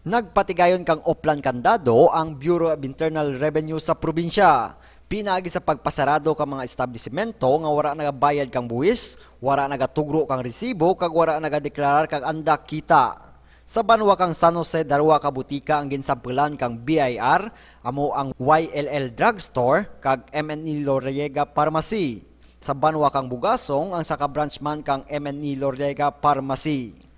Nagpatigayon kang Oplan Kandado ang Bureau of Internal Revenue sa probinsya. Pinaagi sa pagpasarado ka mga establishmento nga wala nagabayad kang buwis, wala nagatugro kang resibo, kag wala nagadeklarar kang anda kita. Sa banwa kang San Jose, darwa ka butika ang ginsampulan kang BIR, amo ang YLL Drugstore, kag MNE Loriega Pharmacy. Sa banwa kang Bugasong, ang saka branchman kang MNE Loriega Pharmacy.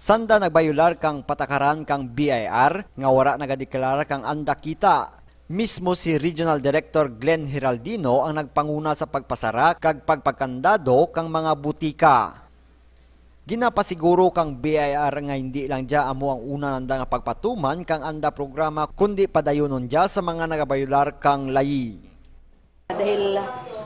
Sanda nagbayular kang patakaran kang BIR nga wara nagadeklara kang anda kita. Mismo si Regional Director Glenn Hiraldino ang nagpanguna sa pagpasara kag pagpagkandado kang mga butika. Ginapasiguro kang BIR nga hindi lang dya amo ang una nanda nga pagpatuman kang anda programa kundi padayonon dya sa mga nagabayular kang layi. Dahil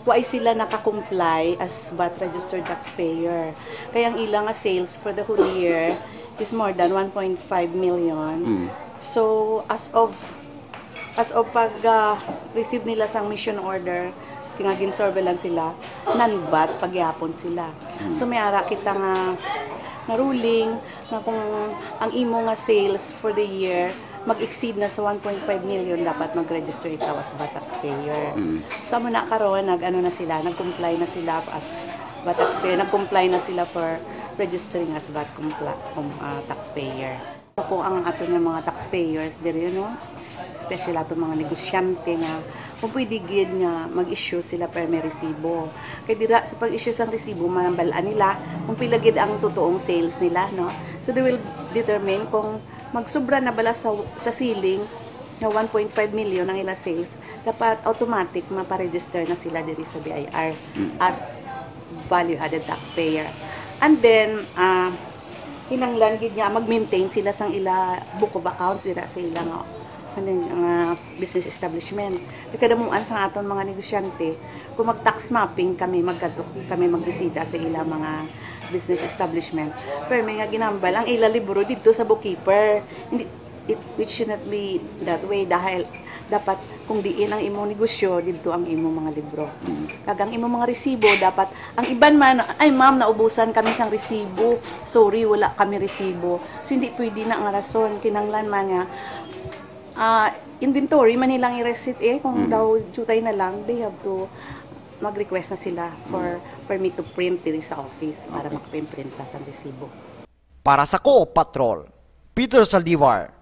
why sila nakakomply as VAT registered taxpayer. Kaya ang ilang sales for the whole year is more than 1.5 million. So as of as of pag ah, receive nila sang mission order nga gin-surveillance sila, non-VAT pagyapon sila. So may ara kita nga nga ruling nga kung ang imo nga sales for the year mag-exceed na sa 1.5 million dapat mag-register ikaw as VAT taxpayer. So mo na karon nag ano na sila, nag-comply na sila as VAT taxpayer, nag-comply na sila for registering as VAT compla, um, ah, taxpayer. Ako ang ato nga mga taxpayers diri no, especially ato mga negosyante nga kung pwede gid nga mag-issue sila per may resibo. Kay dira sa pag-issue sang resibo mabalaan nila kung pila gid ang totoong sales nila no. So they will determine kung magsobra na bala sa sa ceiling na 1.5 million ang ila sales, dapat automatic maparegister na sila diri sa BIR as value added taxpayer. And then, ah hinanglan gid niya mag-maintain sila sang ila book of accounts dira sa ila nga ano nga business establishment. Kadamuan sa aton mga negosyante, kung mag-tax mapping kami magkadto kami magbisita sa ila mga business establishment. Pero may nga ginambal ang ila libro dito sa bookkeeper. Hindi it, it should not be that way dahil dapat kung diin ang imong negosyo dito ang imong mga libro. Kagang imong mga resibo dapat ang iban man ay ma'am naubusan kami sang resibo. Sorry wala kami resibo. So hindi pwede na ang rason kinanglan man nga ah inventory man nilang i-receipt eh kung daw jutay na lang they have to mag-request na sila for permit to print diri sa office para makaprint sa resibo. Para sa Ko Patrol, Peter Saldivar,